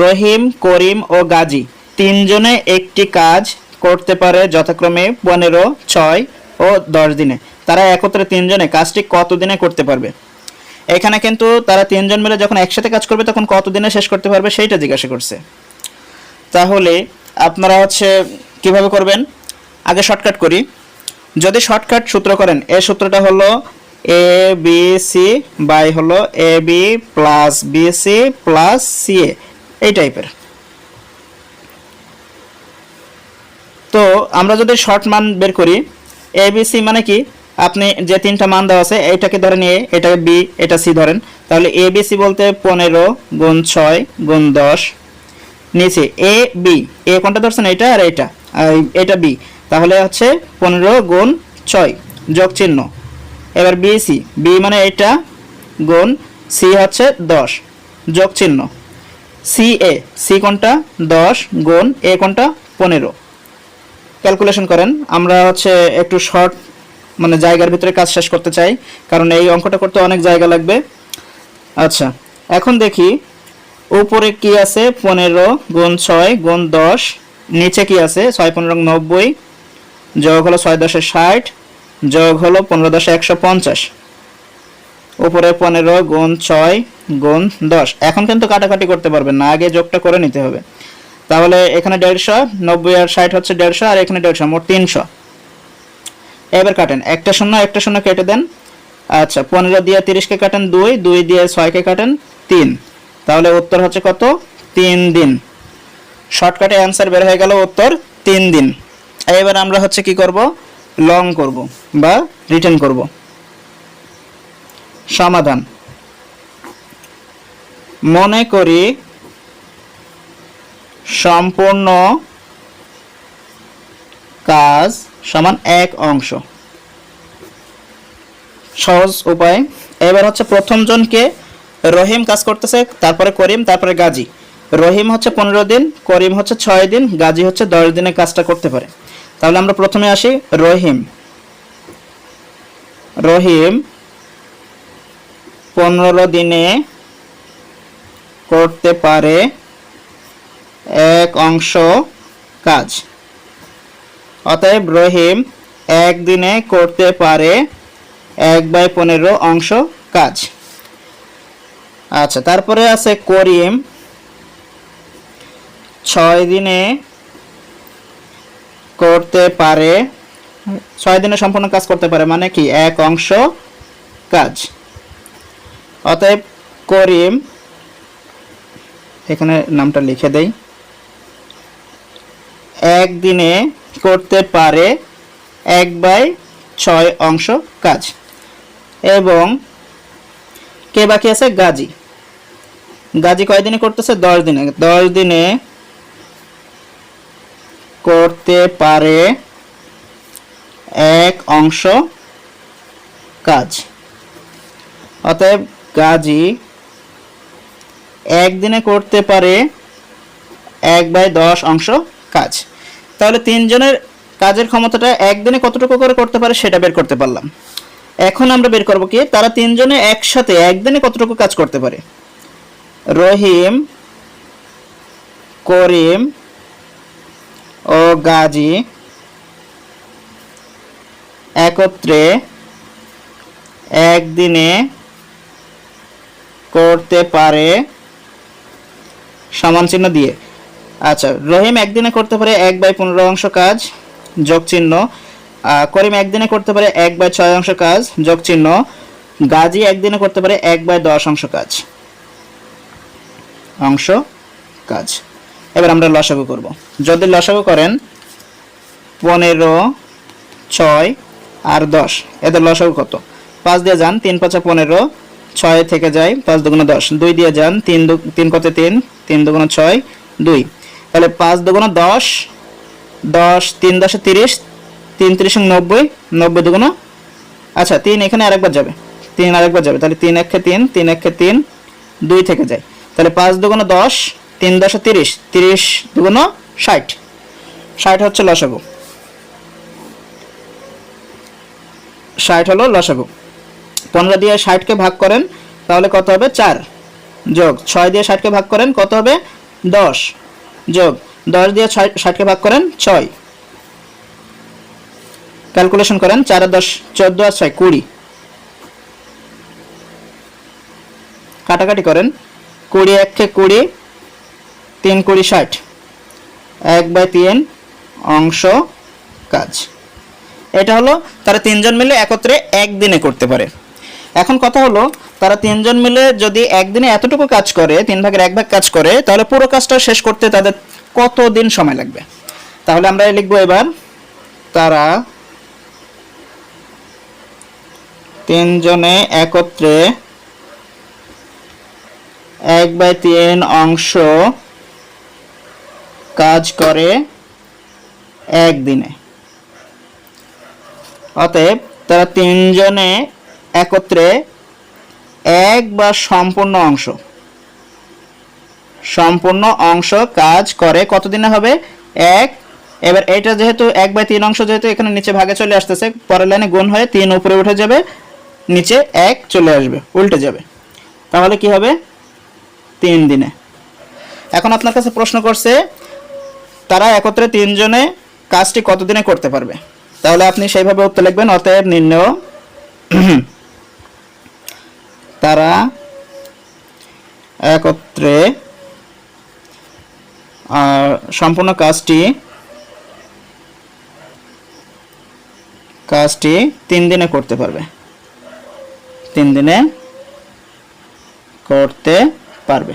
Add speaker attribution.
Speaker 1: রহিম, করিম ও গাজী। তিনজনে একটি কাজ করতে পারে যথাক্রমে পনেরো, ছয় ও দশ দিনে। তারা একত্রে তিনজনে কাজটি কত দিনে করতে পারবে? এখানে কিন্তু তারা তিনজন মিলে যখন একসাথে কাজ করবে তখন কত দিনে শেষ করতে পারবে সেইটা জিজ্ঞাসা করছে। তাহলে আপনারা হচ্ছে কীভাবে করবেন? আগে শর্টকাট করি। যদি শর্টকাট সূত্র করেন এই সূত্রটা হলো এ বি সি বাই হলো A B plus B C plus C A এই টাইপের তো আমরা যদি শর্ট মান বের করি এ বি সি মানে কি? আপনি যে তিনটা মান দেওয়া আছে, এইটাকে ধরে নিয়ে, এটাকে বি এটা সি ধরেন। তাহলে এ বি সি বলতে পনেরো গুণ ছয় গুণ দশ। নিচে এ বি এ কোনটা ধরছেন? এটা আর এটা এটা বি তাহলে হচ্ছে পনেরো গুণ ছয়, যোগ চিহ্ন। এবার বি সি বি মানে এটা গুণ সি হচ্ছে দশ, যোগ চিহ্ন। সি এ, সি কোনটা? দশ গুণ এ কোনটা? পনেরো। ক্যালকুলেশন করেন। আমরা হচ্ছে একটু শর্ট মানে জায়গার ভিতরে কাজ শেষ করতে চাই, কারণ এই অঙ্কটা করতে অনেক জায়গা লাগবে। আচ্ছা এখন দেখি উপরে কি আছে? পনেরো গুণ ছয় গুণ দশ, নিচে কি আছে? ছয় পনেরো নব্বই, যোগ হলো ছয় দশে ষাট, যোগ হলো পনেরো দশে একশো পঞ্চাশ। উপরে পনেরো গুণ ছয় গুণ দশ। এখন কিন্তু কাটাকাটি করতে পারবেন না, আগে যোগটা করে নিতে হবে। তাহলে এখানে দেড়শো, নব্বই আর ষাট হচ্ছে দেড়শো, আর এখানে দেড়শো, মোট তিনশো। এবার কাটেন, একটা শূন্য একটা শূন্য কেটে দেন। আচ্ছা পনেরো দিয়ে তিরিশকে কাটেন দুই দুই দিয়ে ছয়কে কাটেন তিন। তাহলে উত্তর হচ্ছে কত? তিন দিন। শর্টকাটে অ্যান্সার বের হয়ে গেল উত্তর, তিন দিন। এবার আমরা হচ্ছে কি করব? লং করব বা রিটার্ন করব। সমাধান। মনে করি সম্পূর্ণ কাজ সমান এক অংশ। সহজ উপায়। এবার হচ্ছে প্রথম জনকে রহিম কাজ করতেছে, তারপরে করিম, তারপরে গাজী। রহিম হচ্ছে পনেরো দিন, করিম হচ্ছে ছয় দিন, গাজী হচ্ছে দশ দিনে কাজটা করতে পারে। তাহলে আমরা প্রথমে আসি রহিম। রহিম পনেরো দিনে করতে পারে এক অংশ কাজ। অতএব রহিম একদিনে করতে পারে এক বাই পনেরো অংশ কাজ। আচ্ছা তারপরে আছে করিম। ছয় দিনে করতে পারে, ছয় দিনে সম্পূর্ণ কাজ করতে পারে মানে কি? এক অংশ কাজ। অতএব করিম, এখানে নামটা লিখে দেই, একদিনে করতে পারে এক বাই ছয় অংশ কাজ। এবং কে বাকি আছে? গাজী। গাজী কয়দিনে করতেছে? দশ দিনে। দশ দিনে করতে পারে এক অংশ কাজ। অতএব গাজী একদিনে করতে পারে এক বাই দশ অংশ কাজ। তাহলে তিনজনের কাজের ক্ষমতাটা একদিনে কতটুকু করে করতে পারে সেটা বের করতে পারলাম। এখন আমরা বের করব কি? তারা তিনজনে একসাথে একদিনে কতটুকু কাজ করতে পারে? রহিম, করিম ও গাজী একত্রে একদিনে করতে পারে। সমান চিহ্ন দিয়ে। আচ্ছা রহিম একদিনে করতে পারে এক বাই পনেরো অংশ কাজ, যোগ চিহ্ন। করিম একদিনে করতে পারে এক বাই ছয় অংশ কাজ, যোগ চিহ্ন। গাজী একদিনে করতে পারে এক বাই দশ অংশ কাজ। অংশ কাজ। এবার আমরা লসাগু করব। যদি লসাগু করেন, পনেরো, ছয় আর দশ, এদের লসাগু কত? পাঁচ দিয়ে যান, তিন পাঁচা পনেরো ছয় থেকে যায়, পাঁচ দুগুণ দশ, দুই দিয়ে যান, তিন দু তিন কত তিন? তিন দুগুণ ছয়, দুই। তাহলে পাঁচ দুগুণ দশ দশ, তিন দশে তিরিশ, তিন তিরিশ নব্বই নব্বই দুগুণ আচ্ছা তিন এখানে আরেকবার যাবে। তিন আরেকবার যাবে, তাহলে তিন একে তিন তিন একে তিন, দুই থেকে যায়। তাহলে পাঁচ দুগুণ দশ, তিন দশে তিরিশ তিরিশ দুগুণ ষাট। ষাট হচ্ছে লসাগু। ষাট হলো লসাগু। পনেরো দিয়ে ষাটকে ভাগ করেন, তাহলে কত হবে? চার। যোগ ছয় দিয়ে ষাটকে ভাগ করেন, কত হবে? দশ। যোগ দশ দিয়ে ছয় ষাটকে ভাগ করেন, ছয়। ক্যালকুলেশন করেন, চার আর দশ, চোদ্দ আর ছয়, কুড়ি। কাটাকাটি করেন, কুড়ি এককে কুড়ি, তিন কুড়ি ষাট। এক বাই তিন অংশ কাজ। এটা হলো তারা তিনজন মিলে একত্রে একদিনে করতে পারে। এখন কথা হলো, তারা তিনজন মিলে যদি একদিনে এতটুকু কাজ করে, তিন ভাগের এক ভাগ কাজ করে, তাহলে পুরো কাজটা শেষ করতে তাদের কত দিন সময় লাগবে? তাহলে আমরা লিখব এবার, তারা তিনজনে একত্রে এক বাই তিন অংশ কাজ করে একদিনে। অতএব তারা তিনজনে একত্রে এক বা সম্পূর্ণ অংশ। সম্পূর্ণ অংশ কাজ করে কতদিনে হবে? এক। এবার এটা যেহেতু এক বাই তিন অংশ যেহেতু এখানে নিচে ভাগে চলে আসতেছে, পরের লাইনে গুণ হয়ে তিন উপরে উঠে যাবে, নিচে এক চলে আসবে, উল্টে যাবে। তাহলে কি হবে? তিন দিনে। এখন আপনার কাছে প্রশ্ন করছে, তারা একত্রে তিনজনে কাজটি কতদিনে করতে পারবে? তাহলে আপনি সেইভাবে উত্তর লিখবেন, অতএব নির্ণয় তারা একত্রে সম্পূর্ণ কাজটি কাজটি তিন দিনে করতে পারবে। তিন দিনে করতে পারবে।